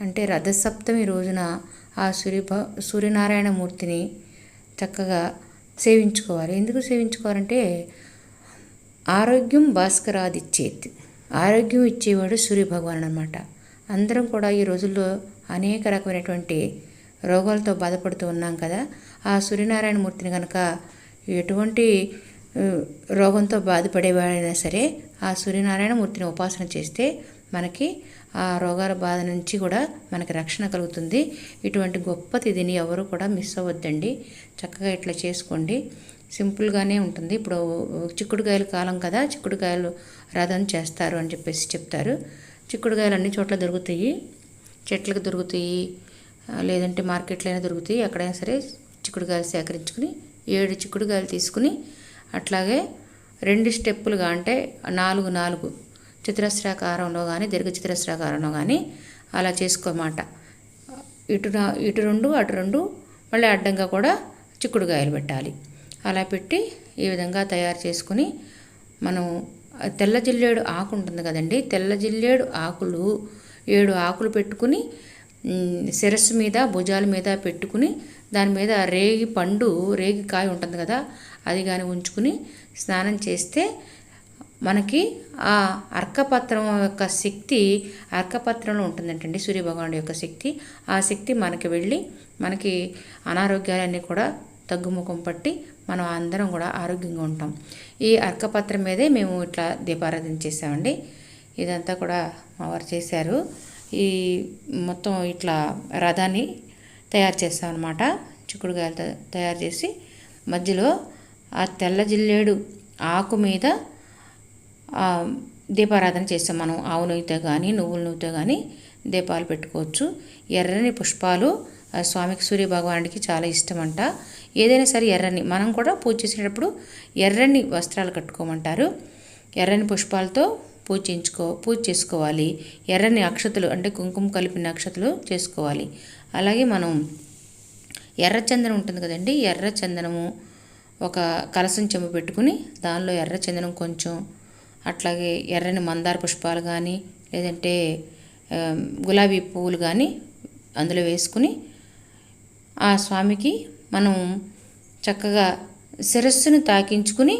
అంటే రథసప్తమి రోజున ఆ సూర్య సూర్యనారాయణ మూర్తిని చక్కగా సేవించుకోవాలి. ఎందుకు సేవించుకోవాలంటే ఆరోగ్యం భాస్కరాదిచ్చేది. ఆరోగ్యం ఇచ్చేవాడు సూర్య భగవాన్ అనమాట అందరం కూడా ఈ రోజుల్లో అనేక రకమైనటువంటి రోగాలతో బాధపడుతూ ఉన్నాం కదా. ఆ సూర్యనారాయణమూర్తిని కనుక ఎటువంటి రోగంతో బాధపడేవాడైనా సరే ఆ సూర్యనారాయణమూర్తిని ఉపాసన చేస్తే మనకి ఆ రోగాల బాధ నుంచి కూడా మనకి రక్షణ కలుగుతుంది. ఇటువంటి గొప్ప తిథిని ఎవరు కూడా మిస్ అవ్వద్దండి. చక్కగా ఇట్లా చేసుకోండి. సింపుల్గానే ఉంటుంది. ఇప్పుడు చిక్కుడుకాయల కాలం కదా చిక్కుడుకాయలు రథం చేస్తారు అని చెప్పేసి చెప్తారు. చిక్కుడుకాయలు అన్ని చోట్ల దొరుకుతాయి. చెట్లకు దొరుకుతాయి. లేదంటే మార్కెట్లో అయినా దొరుకుతాయి. ఎక్కడైనా సరే చిక్కుడుకాయలు సేకరించుకుని ఏడు చిక్కుడుకాయలు తీసుకుని అట్లాగే రెండు స్టెప్పులుగా అంటే నాలుగు నాలుగు చతురస్రాకారంలో కానీ దీర్ఘ చతురస్రాకారంలో కానీ అలా చేసుకోమాట. ఇటు ఇటు రెండు అటు రెండు మళ్ళీ అడ్డంగా కూడా చిక్కుడుకాయలు పెట్టాలి. అలా పెట్టి ఈ విధంగా తయారు చేసుకుని మనం తెల్ల జిల్లేడు ఆకు ఉంటుంది కదండి తెల్ల జిల్లేడు ఆకులు ఏడు ఆకులు పెట్టుకుని శిరస్సు మీద భుజాల మీద పెట్టుకుని దాని మీద రేగి పండు రేగి కాయ ఉంటుంది కదా అది కానీ ఉంచుకుని స్నానం చేస్తే మనకి ఆ అర్కపత్రం యొక్క శక్తి అర్కపత్రంలో ఉంటుందంటండి సూర్యభగవానుడి యొక్క శక్తి. ఆ శక్తి మనకి వెళ్ళి మనకి అనారోగ్యాలన్నీ కూడా తగ్గుముఖం పట్టి మనం అందరం కూడా ఆరోగ్యంగా ఉంటాం. ఈ అర్కపత్రం మీదే మేము ఇట్లా దీపారాధన చేసామండి ఇదంతా కూడా మా వారు చేశారు. ఈ మొత్తం ఇట్లా రథాన్ని తయారు చేస్తామన్నమాట. చిక్కుడుకాయలు తయారు చేసి మధ్యలో ఆ తెల్ల జిల్లేడు ఆకు మీద దీపారాధన చేస్తాం మనం ఆవు నూనెతో కానీ నువ్వుల నూనెతో కానీ దీపాలు పెట్టుకోవచ్చు. ఎర్రని పుష్పాలు స్వామికి సూర్య భగవానుడికి చాలా ఇష్టం అంట ఏదైనా సరే ఎర్రని మనం కూడా పూజ చేసేటప్పుడు ఎర్రని వస్త్రాలు కట్టుకోమంటారు. ఎర్రని పుష్పాలతో పూజ చేయించుకో పూజ చేసుకోవాలి. ఎర్రని అక్షతలు అంటే కుంకుమ కలిపిన అక్షతలు చేసుకోవాలి. అలాగే మనం ఎర్ర చందనం ఉంటుంది కదండి ఎర్ర చందనము ఒక కలసం చెంబు పెట్టుకుని దానిలో ఎర్ర చందనం కొంచెం అట్లాగే ఎర్రని మందార పుష్పాలు కానీ లేదంటే గులాబీ పువ్వులు కానీ అందులో వేసుకుని ఆ స్వామికి మనం చక్కగా శిరస్సును తాకించుకుని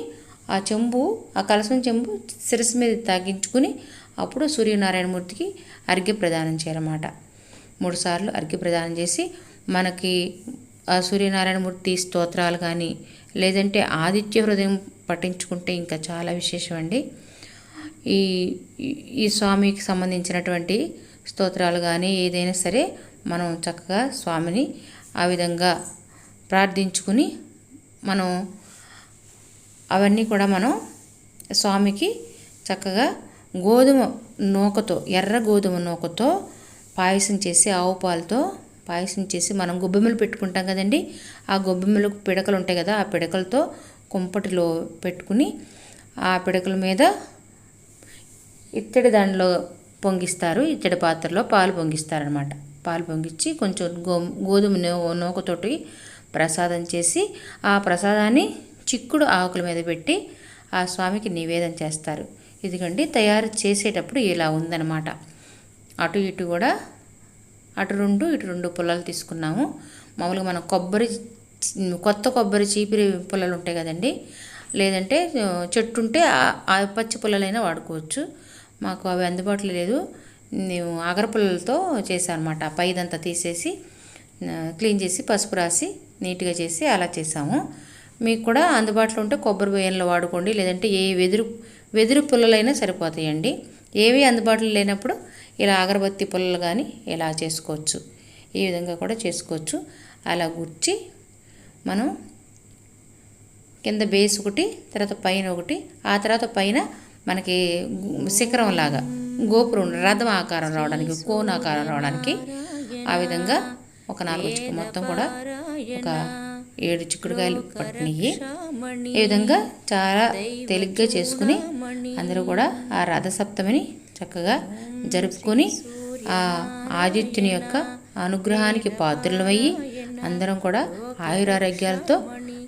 ఆ చెంబు ఆ కలసం చెంబు శిరస్సు మీద తాకించుకుని అప్పుడు సూర్యనారాయణమూర్తికి అర్ఘ్య ప్రదానం చేయాలన్నమాట. మూడుసార్లు అర్ఘ్య ప్రదానం చేసి మనకి ఆ సూర్యనారాయణమూర్తి స్తోత్రాలు కానీ లేదంటే ఆదిత్య హృదయం పఠించుకుంటే ఇంకా చాలా విశేషం అండి ఈ ఈ స్వామికి సంబంధించినటువంటి స్తోత్రాలు కానీ ఏదైనా సరే మనం చక్కగా స్వామిని ఆ విధంగా ప్రార్థించుకుని మనం అవన్నీ కూడా మనం స్వామికి చక్కగా గోధుమ నూకతో ఎర్ర గోధుమ నూకతో పాయసం చేసి ఆవు పాలతో పాయసం చేసి మనం గొబ్బెమ్మలు పెట్టుకుంటాం కదండి. ఆ గొబ్బెమ్మలు పిడకలు ఉంటాయి కదా ఆ పిడకలతో కుంపటిలో పెట్టుకుని ఆ పిడకల మీద ఇత్తడి దానిలో పొంగిస్తారు ఇత్తడి పాత్రలో పాలు పొంగిస్తారనమాట పాలు పొంగించి కొంచెం గో గోధుమ నూకతోటి ప్రసాదం చేసి ఆ ప్రసాదాన్ని చిక్కుడు ఆకుల మీద పెట్టి ఆ స్వామికి నివేదన చేస్తారు. ఇదిగండి తయారు చేసేటప్పుడు ఇలా ఉందన్నమాట. అటు ఇటు కూడా అటు రెండు ఇటు రెండు పుల్లలు తీసుకున్నాము. మామూలుగా మనం కొబ్బరి కొత్త కొబ్బరి చీపిరి పుల్లలు ఉంటాయి కదండి. లేదంటే చెట్టు ఉంటే ఆ పచ్చి పుల్లలైనా వాడుకోవచ్చు. మాకు అవి అందుబాటులో లేదు. మేము అగరపుల్లలతో చేశానమాట. పైదంతా తీసేసి క్లీన్ చేసి పసుపు రాసి నీట్గా చేసి అలా చేసాము మీకు కూడా అందుబాటులో ఉంటే కొబ్బరి బియ్యంలో వాడుకోండి. లేదంటే ఏ వెదురు వెదురు పుల్లలైనా సరిపోతాయండి. ఏవి అందుబాటులో లేనప్పుడు ఇలా అగరబత్తి పుల్లలు కానీ ఇలా చేసుకోవచ్చు. ఈ విధంగా కూడా చేసుకోవచ్చు. అలా గుర్చి మనం కింద బేస్ ఒకటి తర్వాత పైన ఒకటి ఆ తర్వాత పైన మనకి శిఖరం లాగా గోపురం రథం ఆకారం రావడానికి కోన్ ఆకారం రావడానికి ఆ విధంగా ఒక నాలుగు మొత్తం కూడా ఒక ఏడు చిక్కుడుకాయలు పట్టినవి ఈ విధంగా చాలా తేలిగ్గా చేసుకుని అందరూ కూడా ఆ రథసప్తమిని చక్కగా జరుపుకొని ఆ ఆదిత్యుని యొక్క అనుగ్రహానికి పాత్రలమయ్యి అందరం కూడా ఆయురారోగ్యాలతో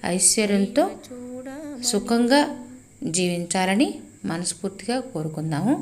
ఐశ్వర్యంతో సుఖంగా జీవించాలని మనస్ఫూర్తిగా కోరుకుందాము